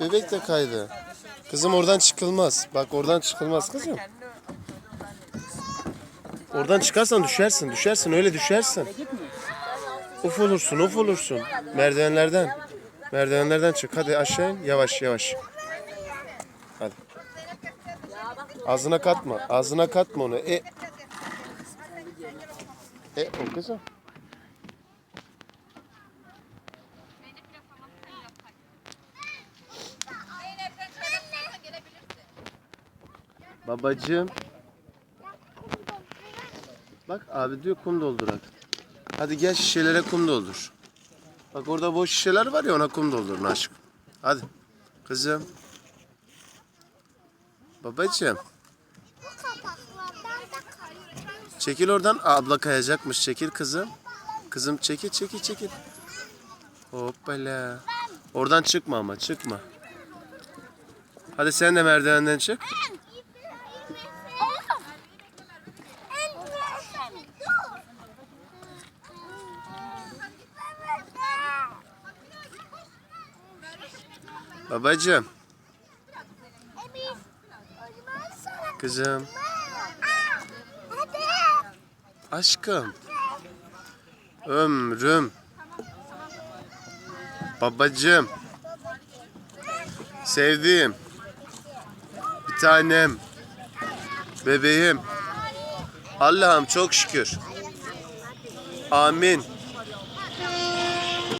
bebek de kaydı. Kızım oradan çıkılmaz. Bak oradan çıkılmaz kızım. Oradan çıkarsan düşersin, düşersin, öyle düşersin. Uf olursun, uf olursun. Merdivenlerden. Merdivenlerden çık. Hadi aşağı in. Yavaş yavaş. Hadi. Ağzına katma. Ağzına katma onu. E. E o kızım. Babacığım. Bak abi diyor kum doldurak. Hadi gel şişelere kum doldur. Bak orada boş şişeler var ya ona kum doldurun aşkım. Hadi. Kızım. Babacığım. Çekil oradan. Abla kayacakmış. Çekil kızım. Kızım çekil çekil çekil. Hoppala. Oradan çıkma ama çıkma. Hadi sen de merdivenden çık. Babacığım. Kızım. Aşkım. Ömrüm. Babacığım. Sevdiğim. Bir tanem. Bebeğim. Allah'ım çok şükür. Amin.